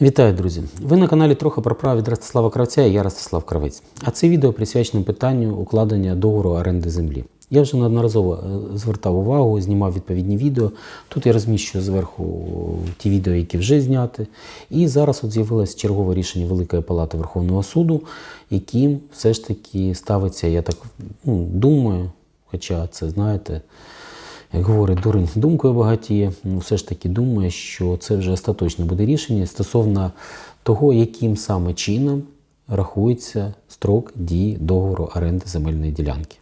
Вітаю, друзі! Ви на каналі трохи про право від Ростислава Кравця і я Ростислав Кравець. А це відео присвячено питанню укладення договору оренди землі. Я вже неодноразово е, звертав увагу, знімав відповідні відео. Тут я розміщую зверху ті відео, які вже зняті. І зараз от з'явилось чергове рішення Великої Палати Верховного суду, яким все ж таки ставиться, я так ну, думаю, хоча це знаєте. Як говорить дурень думкою багатіє, ну все ж таки думаю, що це вже остаточне буде рішення стосовно того, яким саме чином рахується строк дії договору оренди земельної ділянки.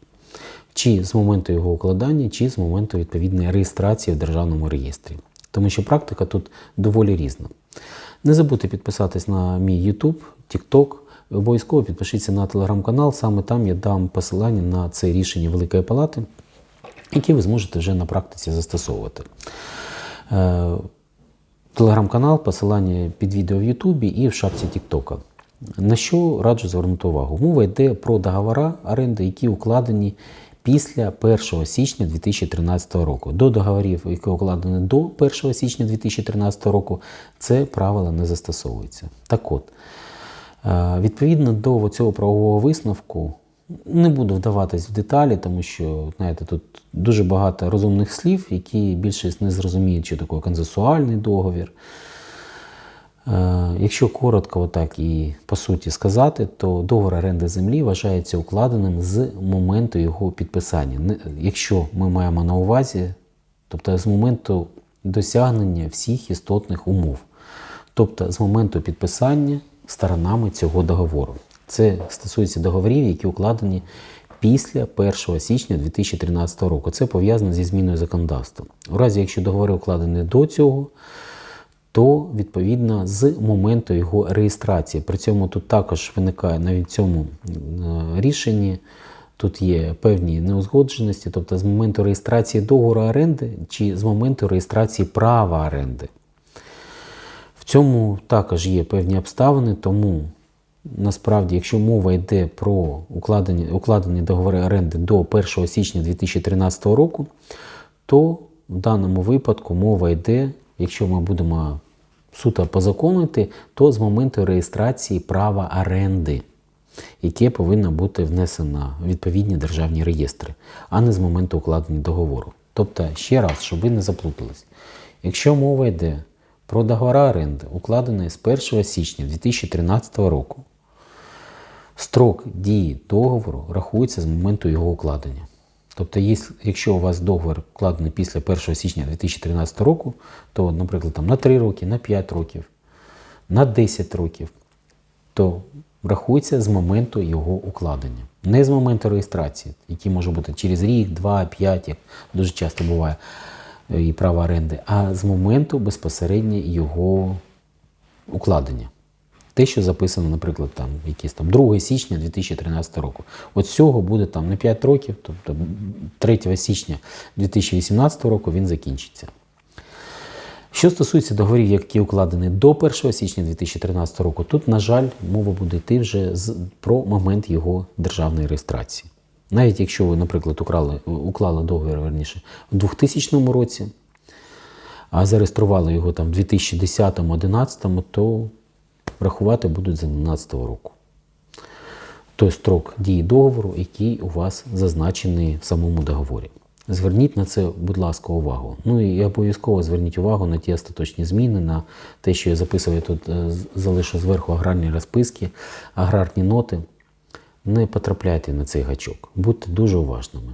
Чи з моменту його укладання, чи з моменту відповідної реєстрації в державному реєстрі. Тому що практика тут доволі різна. Не забудьте підписатись на мій YouTube, TikTok. Обов'язково підпишіться на телеграм-канал, саме там я дам посилання на це рішення Великої Палати які ви зможете вже на практиці застосовувати. Е, телеграм-канал, посилання під відео в Ютубі і в шапці Тіктока. На що раджу звернути увагу? Мова йде про договори оренди, які укладені після 1 січня 2013 року. До договорів, які укладені до 1 січня 2013 року, це правило не застосовується. Так от, е, відповідно до цього правового висновку, не буду вдаватись в деталі, тому що знаєте, тут дуже багато розумних слів, які більшість не зрозуміють, що таке консенсуальний договір. Е, якщо коротко отак і по суті сказати, то договор оренди землі вважається укладеним з моменту його підписання. Якщо ми маємо на увазі, тобто з моменту досягнення всіх істотних умов, тобто з моменту підписання сторонами цього договору. Це стосується договорів, які укладені після 1 січня 2013 року. Це пов'язано зі зміною законодавства. У разі, якщо договори укладені до цього, то відповідно з моменту його реєстрації. При цьому тут також виникає навіть в цьому е, рішенні. Тут є певні неузгодженості, тобто з моменту реєстрації договору оренди чи з моменту реєстрації права оренди. В цьому також є певні обставини, тому Насправді, якщо мова йде про укладені, укладені договори оренди до 1 січня 2013 року, то в даному випадку мова йде, якщо ми будемо суто по закону то з моменту реєстрації права оренди, яке повинно бути внесено в відповідні державні реєстри, а не з моменту укладення договору. Тобто, ще раз, щоб ви не заплутались, якщо мова йде про договори оренди, укладені з 1 січня 2013 року, Строк дії договору рахується з моменту його укладення. Тобто, якщо у вас договор вкладений після 1 січня 2013 року, то, наприклад, там, на 3 роки, на 5 років, на 10 років, то рахується з моменту його укладення. Не з моменту реєстрації, який може бути через рік, 2, 5, як дуже часто буває, і право оренди, а з моменту безпосередньо його укладення. Те, що записано, наприклад, там якийсь там 2 січня 2013 року. От цього буде там на 5 років, тобто 3 січня 2018 року він закінчиться. Що стосується договорів, які укладені до 1 січня 2013 року, тут, на жаль, мова буде йти вже з, про момент його державної реєстрації. Навіть якщо ви, наприклад, уклали, уклали договір верніше в 2000 році, а зареєстрували його там в 2010-2011, то рахувати будуть за 2012 року. Той строк дії договору, який у вас зазначений в самому договорі. Зверніть на це, будь ласка, увагу. Ну і обов'язково зверніть увагу на ті остаточні зміни, на те, що я записую тут, е, залишу зверху аграрні розписки, аграрні ноти. Не потрапляйте на цей гачок. Будьте дуже уважними.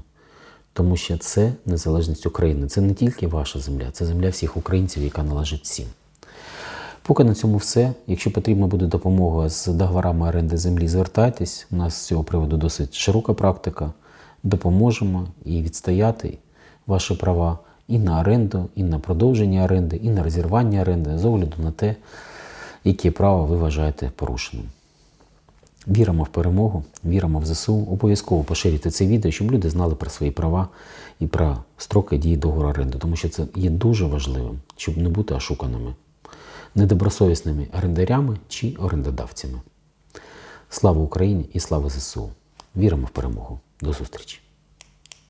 Тому що це незалежність України. Це не тільки ваша земля, це земля всіх українців, яка належить всім. Поки на цьому все. Якщо потрібна буде допомога з договорами оренди землі, звертайтесь. У нас з цього приводу досить широка практика. Допоможемо і відстояти ваші права і на оренду, і на продовження оренди, і на розірвання оренди з огляду на те, які права ви вважаєте порушеним. Віримо в перемогу, віримо в ЗСУ. Обов'язково поширюйте це відео, щоб люди знали про свої права і про строки дії договору оренди, тому що це є дуже важливим, щоб не бути ошуканими недобросовісними орендарями чи орендодавцями. Слава Україні і слава ЗСУ! Віримо в перемогу. До зустрічі!